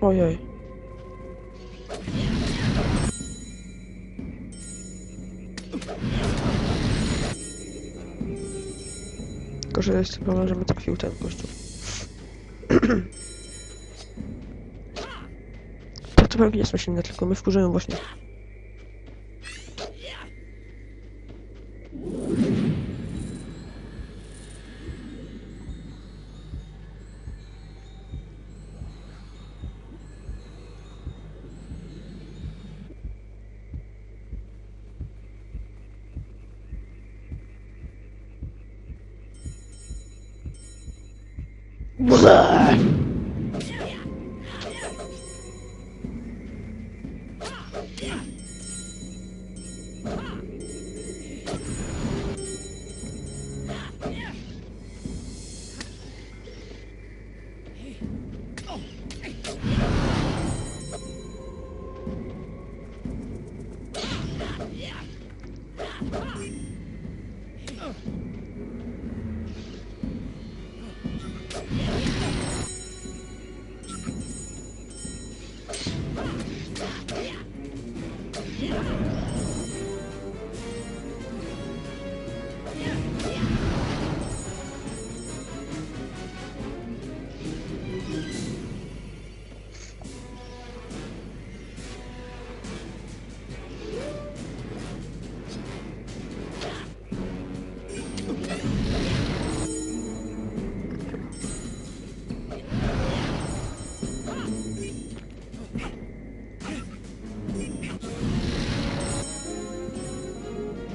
Ojej. Tylko, że jest problem, że mnie trafił ten gościu. To to pewnie nie są silne, tylko my wkurzymy właśnie. ブザ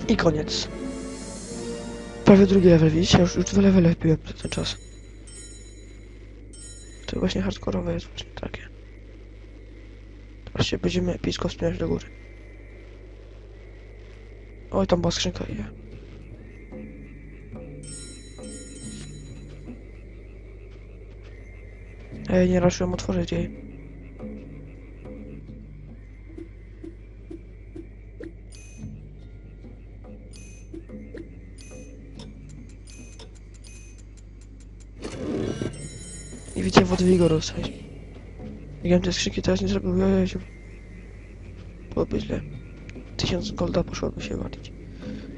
I koniec. Prawie drugi level, widzicie? Już, już dwa levele wbiłem przez ten czas. To właśnie hardkorowe jest właśnie takie. Się będziemy epicko wspinać do góry. Oj, tam była skrzynka ja. Ej, nie raczyłem otworzyć jej. Widzę wody wigoru, ja bym te skrzynki teraz nie zrobił, ja się... Byłoby źle. Tysiąc golda poszłoby się walić.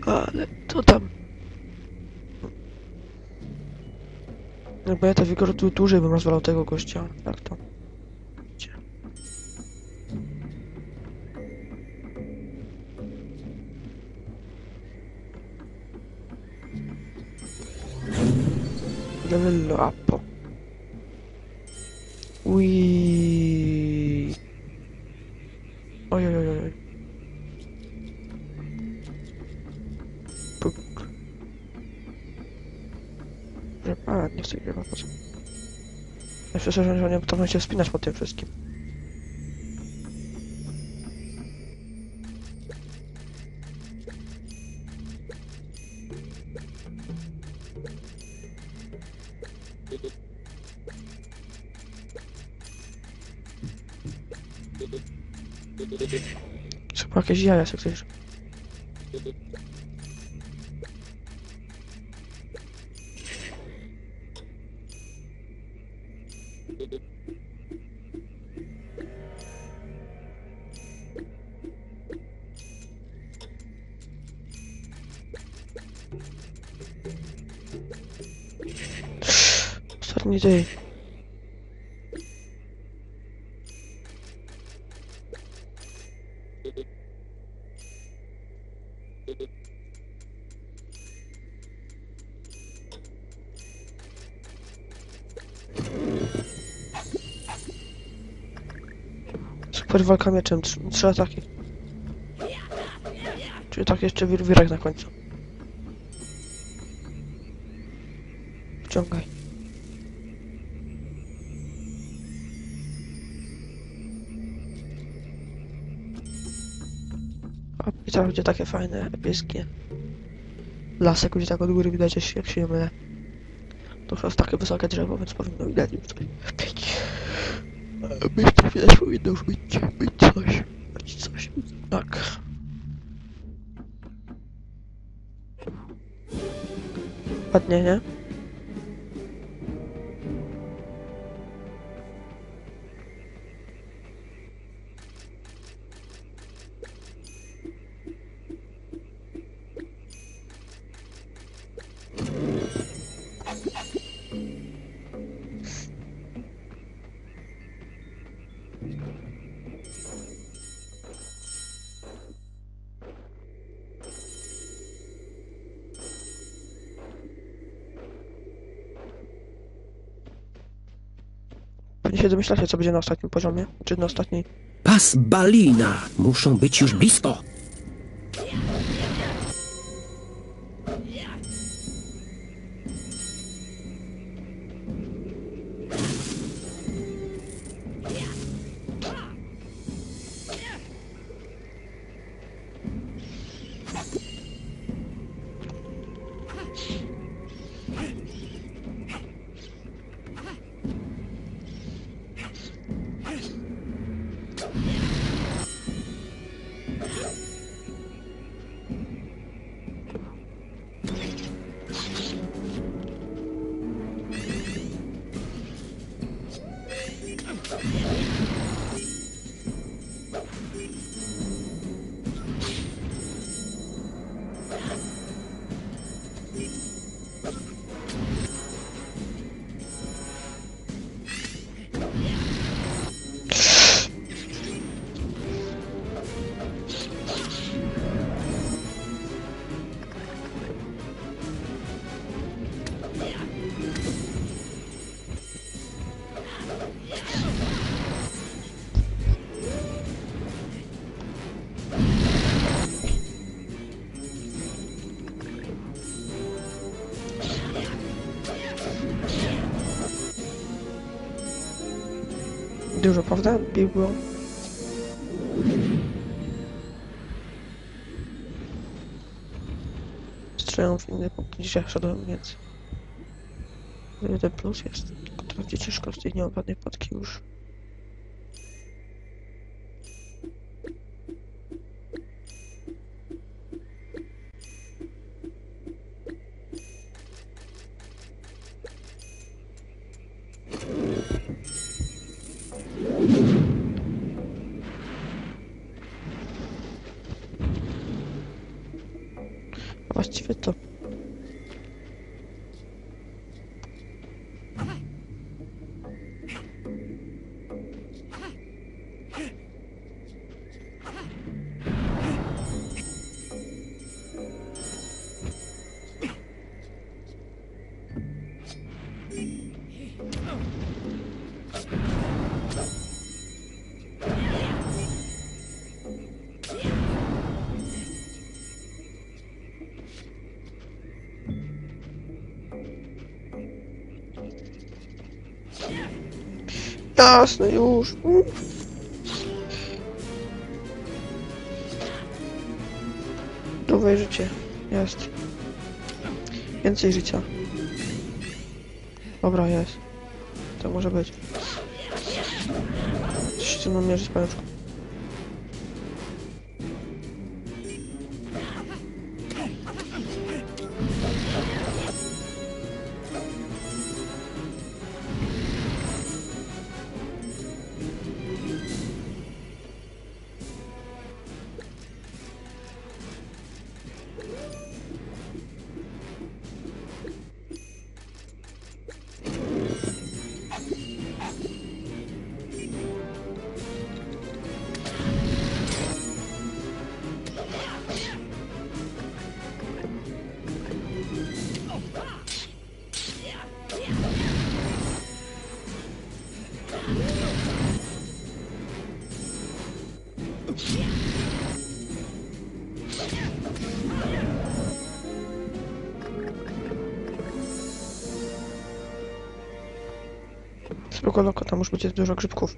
Ale to tam. Jakby ja te wigoru tu dłużej bym rozwalał tego gościa. Jak to? Level up. Ui. Oj, oj, oj, oj. Puk. A, nie chcę grywa, po co? Ja szczerze, że nie potrafię się wspinać po tym wszystkim. Jakieś jaja sobie chcesz. Ostatni dzień. Super walka mieczem, trzy, trzy ataki. Czyli tak jeszcze wir, wirek na końcu. Wciągaj. A i teraz będzie takie fajne, epickie. Lasek będzie tak od góry widać, jak się nie mylę. To już jest takie wysokie drzewo, więc powinno widać już coś. Widać powinno już być, być coś. Być coś. Tak. Ładnie, nie? Pewnie się domyślacie, co będzie na ostatnim poziomie, czy na ostatniej. Pas Balina. Muszą być już blisko. Dużo, prawda? Biegło. Strzelam w inny punkt niż ja szedłem, więc... Jeden plus jest. Tylko to będzie ciężko, z tej nie mam żadnej podki już. Jasne, już. Mm. Nowe życie. Jest. Więcej życia. Dobra, jest. To może być. Coś się ze mną mierzy Spoko loko, tam już będzie dużo grzybków.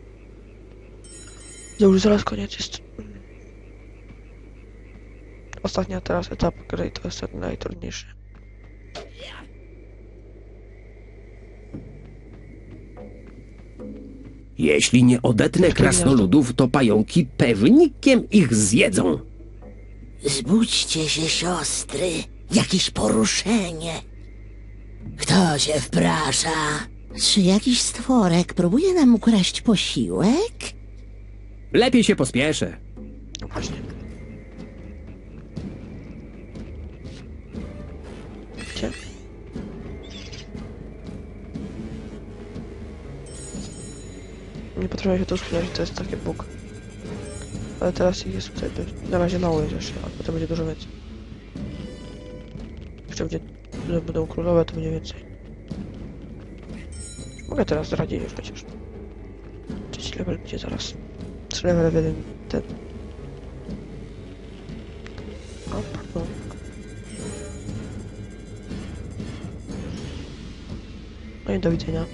To już zaraz koniec jest. Ostatnia teraz etap gry to jest ten najtrudniejszy. Jeśli nie odetnę krasnoludów, to pająki pewnikiem ich zjedzą. Zbudźcie się, siostry. Jakieś poruszenie. Kto się wprasza? Czy jakiś stworek próbuje nam ukraść posiłek? Lepiej się pospieszę. No właśnie. Gdzie? Nie potrafię się to sklinać, to jest taki bóg. Ale teraz ich jest tutaj dość- na razie mało jest jeszcze, a potem będzie dużo więcej. Jeszcze będzie, będą królowe, to będzie więcej. Mogę teraz zdradzić już przecież. Jaki level będzie zaraz? 3 level jeden ten. O, pardon. No i do widzenia.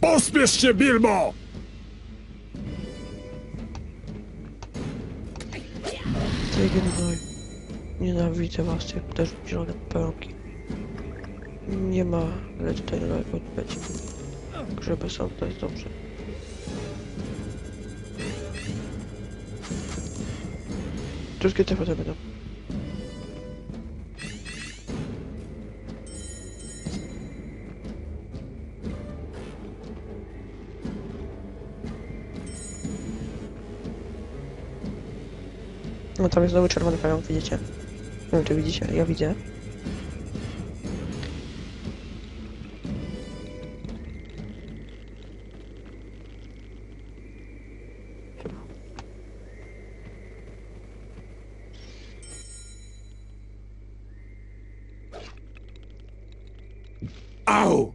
Pospiesz się, Bilbo! Gnoj. Nienawidzę was, jak też zielone pełki. Nie ma, ale tutaj daleko będzie. Grzyby są, to jest dobrze. Wszystkie te foty będą. No tam jest znowu czerwony pająk, widzicie? Nie wiem czy widzicie, ja widzę. Au!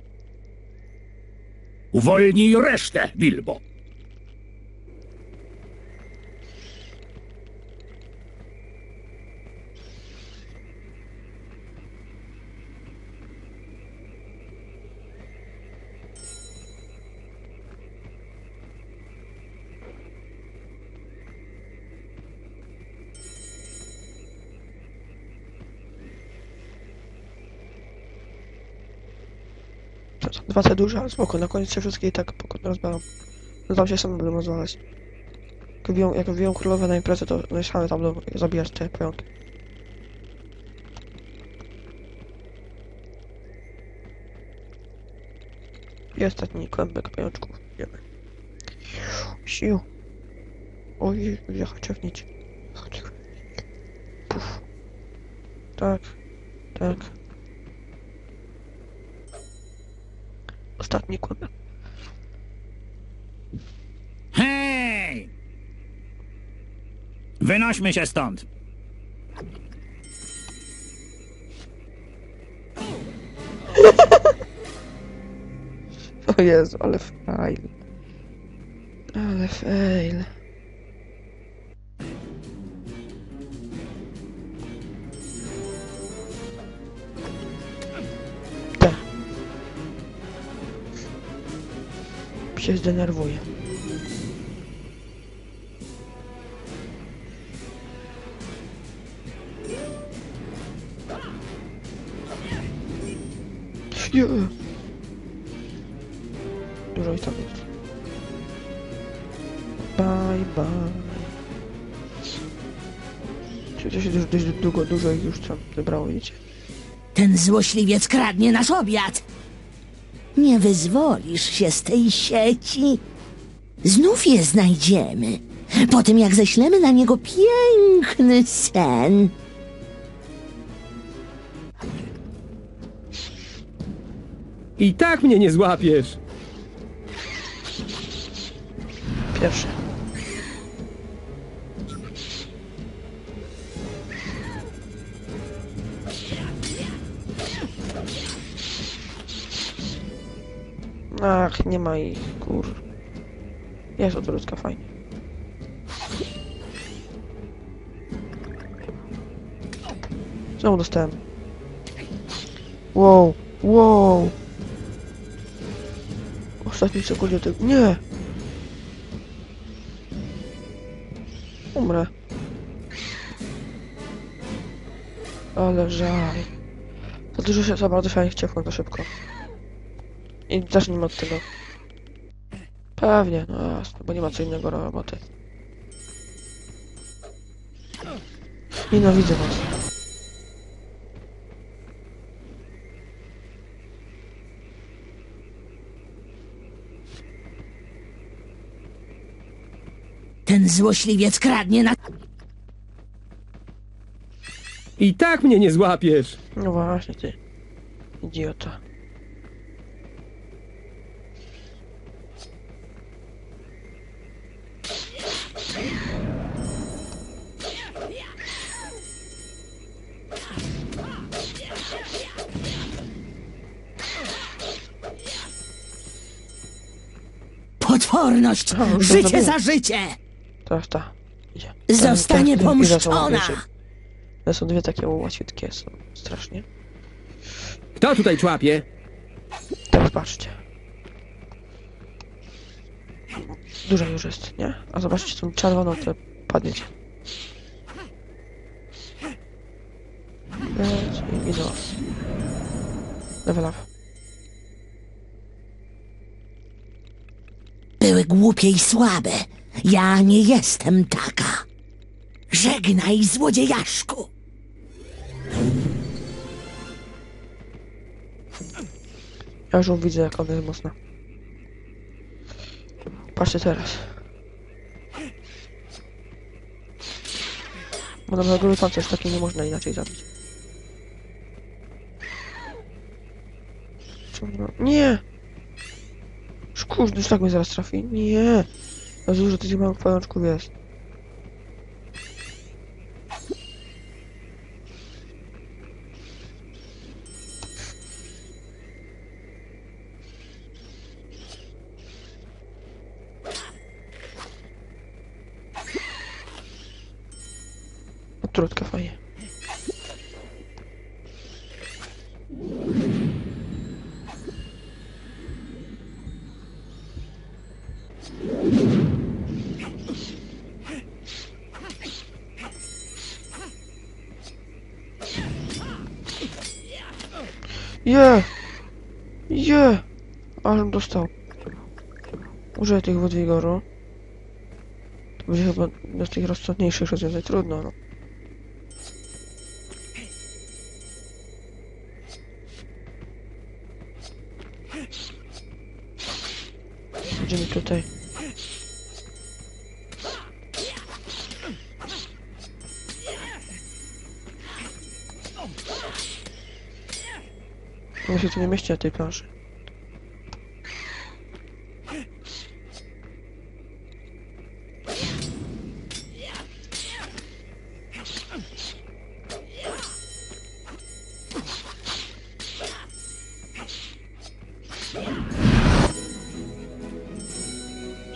Uwolnij resztę, Bilbo! Dwa te duże, ale spoko, na koniec się wszystkie i tak rozbalam. No się sam będą rozwalać. Jak wbiją, jak królowe na imprezę, to no same tam będą zabijać te pająki. I ostatni kłębek pajączków. Idziemy. Siu. Oj, ja chociażnić. Puf. Tak. Tak. Ostatni kłębek. Hej! Wynośmy się stąd! O Jezu, ale fail. Ale fail. Się zdenerwuję. Nie. Dużo ich tam jest. Bye bye. Czy to się dość, dość długo, dużo ich już tam zebrało, widzicie? Ten złośliwiec kradnie nasz obiad. Nie wyzwolisz się z tej sieci. Znów je znajdziemy. Po tym, jak ześlemy na niego piękny sen. I tak mnie nie złapiesz. Pierwsze. Ach, nie ma ich, kur... Jest odwrótka, fajnie. Znowu dostałem. Wow, wow. Ostatni sekundzie tego... Nie! Umrę. Ale żal. Za dużo się, za bardzo się nie za szybko. I zacznijmy od tego. Pewnie, no jasne, bo nie ma co innego roboty. Nienawidzę was. Ten złośliwiec kradnie na... I tak mnie nie złapiesz. No właśnie, ty. Idiota. Potworność! Już Życie za życie! Teraz ta. Idzie. Zostanie Tak, tak, pomszczona! To są dwie takie łatwiutkie, są strasznie. Kto tutaj człapie? Teraz patrzcie. Duża już jest, nie? A zobaczcie tą czerwoną, które padniecie. Leć i i do was. Level up. Były głupie i słabe. Ja nie jestem taka. Żegnaj, złodziejaszku! Ja już widzę, jak ona jest mocna. Patrzcie teraz. Bo na gruby pancerz taki nie można inaczej zabić. Nie- Szkurz, już tak mnie zaraz trafi. Nie! Za dużo tych małych pajączków jest. Trudka fajnie. Je! Je! Ażem dostał. Użyję tych wód. To będzie chyba z tych rozsądniejszych rozwiązań. Trudno, no. Idziemy tutaj. On się tu nie mieści na tej planszy.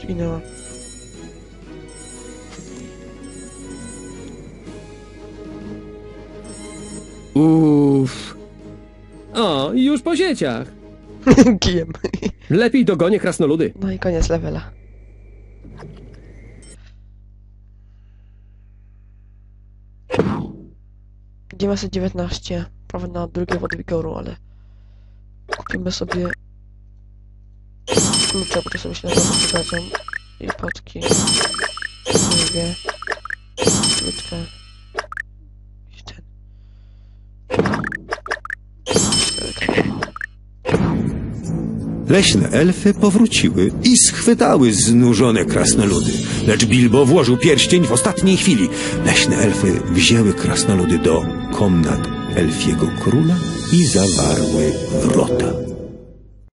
Zginęła. Po sieciach. Kijem. Lepiej dogonię krasnoludy. No i koniec levela. Dziewięćset dziewiętnaście. Prawie na drugie wody wigoru, ale kupimy sobie klucze, bo to sobie się na. I potki. Drugie. Krótkę. Leśne elfy powróciły i schwytały znużone krasnoludy. Lecz Bilbo włożył pierścień w ostatniej chwili. Leśne elfy wzięły krasnoludy do komnat elfiego króla i zawarły wrota.